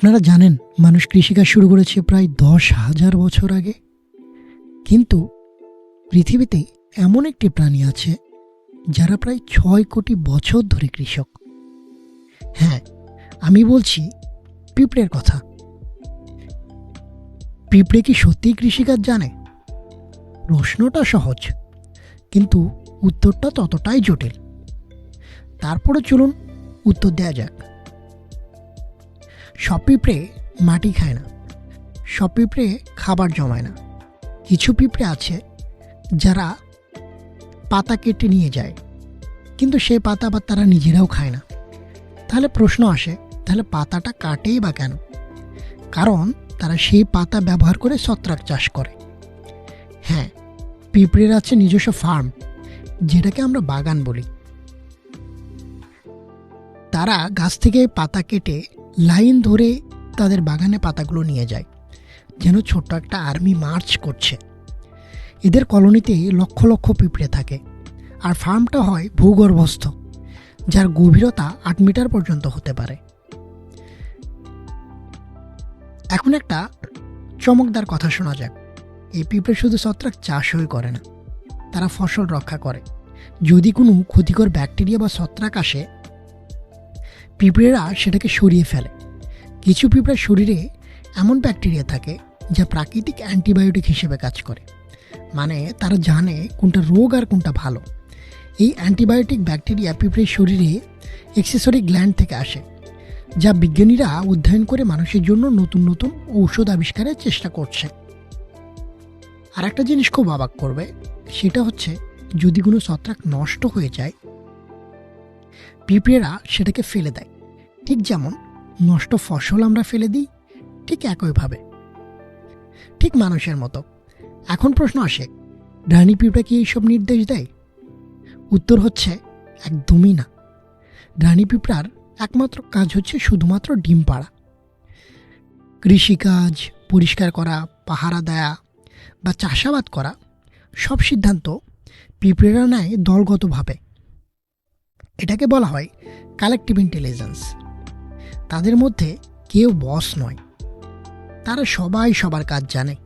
আপনারা জানেন, মানুষ কৃষিকাজ শুরু করেছে প্রায় দশ হাজার বছর আগে। কিন্তু পৃথিবীতে এমন একটি প্রাণী আছে, যারা প্রায় ছয় কোটি বছর ধরে কৃষক। হ্যাঁ আমি বলছি পিঁপড়ের কথা। পিঁপড়ে কি সত্যিই কৃষিকাজ জানে? প্রশ্নটা সহজ, কিন্তু উত্তরটা ততটাই জটিল। তারপরে চলুন উত্তর দেওয়া যাক। সব পিঁপড়ে মাটি খায় না। সব পিঁপড়ে খাবার জমায় না। কিছু পিঁপড়ে আছে যারা পাতা কেটে নিয়ে যায়, কিন্তু সেই পাতা আবার তারা নিজেরাও খায় না। তাহলে প্রশ্ন আসে, তাহলে পাতাটা কাটেই বা কেন? কারণ তারা সেই পাতা ব্যবহার করে ছত্রাক চাষ করে। হ্যাঁ পিঁপড়ের আছে নিজস্ব ফার্ম, যেটাকে আমরা বাগান বলি। তারা গাছ থেকে পাতা কেটে লাইন ধরে তাদের বাগানে পাতাগুলো নিয়ে যায়, যেন ছোট্ট একটা আর্মি মার্চ করছে। এদের কলোনিতে লক্ষ লক্ষ পিঁপড়ে থাকে, আর ফার্মটা হয় ভূগর্ভস্থ, যার গভীরতা আট মিটার পর্যন্ত হতে পারে। এখন একটা চমকদার কথা শোনা যাক। এই পিঁপড়ে শুধু ছত্রাক চাষই করে না, তারা ফসল রক্ষা করে। যদি কোনো ক্ষতিকর ব্যাকটেরিয়া বা ছত্রাক আসে, পিঁপড়েরা সেটাকে সরিয়ে ফেলে। কিছু পিঁপড়ার শরীরে এমন ব্যাকটেরিয়া থাকে যা প্রাকৃতিক অ্যান্টিবায়োটিক হিসেবে কাজ করে। মানে তারা জানে কোনটা রোগ আর কোনটা ভালো। এই অ্যান্টিবায়োটিক ব্যাকটেরিয়া পিঁপড়ের শরীরে এক্সেসরি গ্ল্যান্ড থেকে আসে, যা বিজ্ঞানীরা অধ্যয়ন করে মানুষের জন্য নতুন নতুন ঔষধ আবিষ্কারের চেষ্টা করছে। আর একটা জিনিস খুব অবাক করবে, সেটা হচ্ছে যদি কোনো ছত্রাক নষ্ট হয়ে যায়, পিঁপড়েরা সেটাকে ফেলে দেয়। ঠিক যেমন নষ্ট ফসল আমরা ফেলে দিই? ঠিক একইভাবে ঠিক মানুষের মতো। এখন প্রশ্ন আসে ডানি পিঁপড়া কি এইসব নির্দেশ দেয়? উত্তর হচ্ছে, একদমই না। রানী পিঁপড়ার একমাত্র কাজ হচ্ছে শুধুমাত্র ডিম পাড়া। কৃষিকাজ, পরিষ্কার করা, পাহারা দেয়া বা চাষাবাদ করা, সব সিদ্ধান্ত পিঁপড়েরা নেয় দলগতভাবে। এটাকে বলা হয় কালেকটিভ ইন্টেলিজেন্স তাদের মধ্যে কেউ বস নয়। তারা সবাই সবার কাজ জানে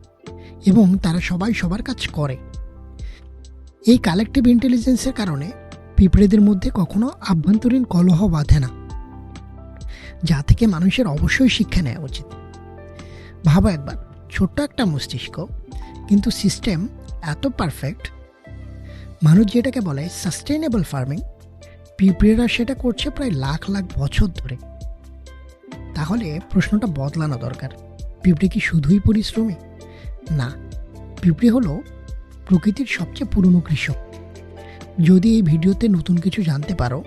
এবং তারা সবাই সবার কাজ করে। এই কালেকটিভ ইন্টেলিজেন্সের কারণে পিঁপড়েদের মধ্যে কখনো আভ্যন্তরীণ কলহ বাঁধে না। যা থেকে মানুষের অবশ্যই শিক্ষা নেওয়া উচিত। ভাবো একবার, ছোট্ট একটা মস্তিষ্ক কিন্তু সিস্টেম এত পারফেক্ট মানুষ যেটাকে বলে সাস্টেইনেবল ফার্মিং পিঁপড়েরা সেটা করছে প্রায় লাখ লাখ বছর ধরে। তাহলে প্রশ্নটা বদলানো দরকার। পিঁপড়ে কি শুধুই পরিশ্রমী? না, পিঁপড়ে হলো প্রকৃতির সবচেয়ে পুরনো কৃষক। যদি এই ভিডিওতে নতুন কিছু জানতে পারো,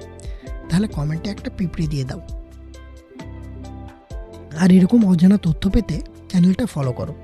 তাহলে কমেন্টে একটা পিঁপড়ে দিয়ে দাও। আর এরকম অজানা তথ্য পেতে চ্যানেলটা ফলো করো।